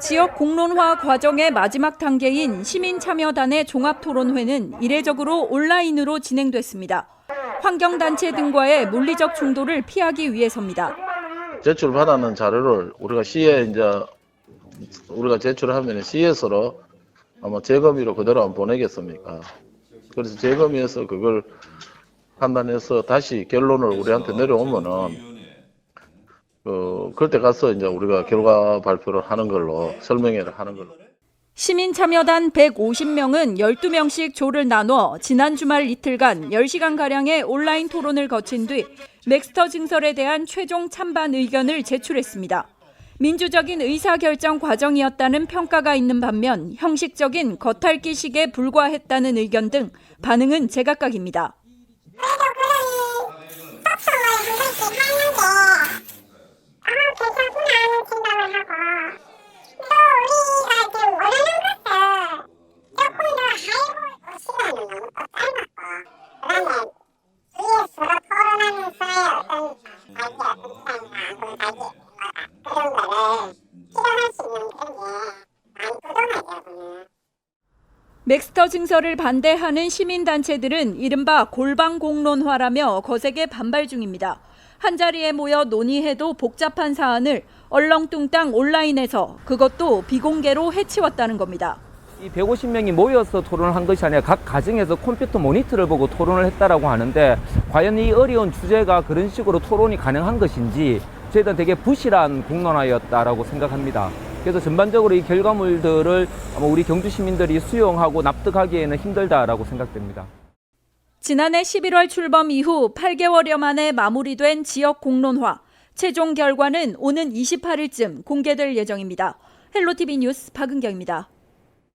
지역 공론화 과정의 마지막 단계인 시민참여단의 종합토론회는 이례적으로 온라인으로 진행됐습니다. 환경단체 등과의 물리적 충돌을 피하기 위해서입니다. 제출받았는 자료를 우리가 시에 이제 우리가 제출하면 시에서로 아마 재검의로 그대로 안 보내겠습니까? 그래서 재검의에서 그걸 판단해서 다시 결론을 우리한테 내려오면은 그 그때 가서 이제 우리가 결과 발표를 하는 걸로 설명회를 하는 걸로. 시민참여단 150명은 12명씩 조를 나눠 지난 주말 이틀간 10시간가량의 온라인 토론을 거친 뒤 맥스터 증설에 대한 최종 찬반 의견을 제출했습니다. 민주적인 의사결정 과정이었다는 평가가 있는 반면 형식적인 겉핥기식에 불과했다는 의견 등 반응은 제각각입니다. 맥스터 증설을 반대하는 시민단체들은 이른바 골방 공론화라며 거세게 반발 중입니다. 한자리에 모여 논의해도 복잡한 사안을 얼렁뚱땅 온라인에서 그것도 비공개로 해치웠다는 겁니다. 이 150명이 모여서 토론을 한 것이 아니라 각 가정에서 컴퓨터 모니터를 보고 토론을 했다라고 하는데 과연 이 어려운 주제가 그런 식으로 토론이 가능한 것인지 저희들은 되게 부실한 공론화였다라고 생각합니다. 그래서 전반적으로 이 결과물들을 아마 우리 경주 시민들이 수용하고 납득하기에는 힘들다라고 생각됩니다. 지난해 11월 출범 이후 8개월여 만에 마무리된 지역 공론화. 최종 결과는 오는 28일쯤 공개될 예정입니다. 헬로티비 뉴스 박은경입니다.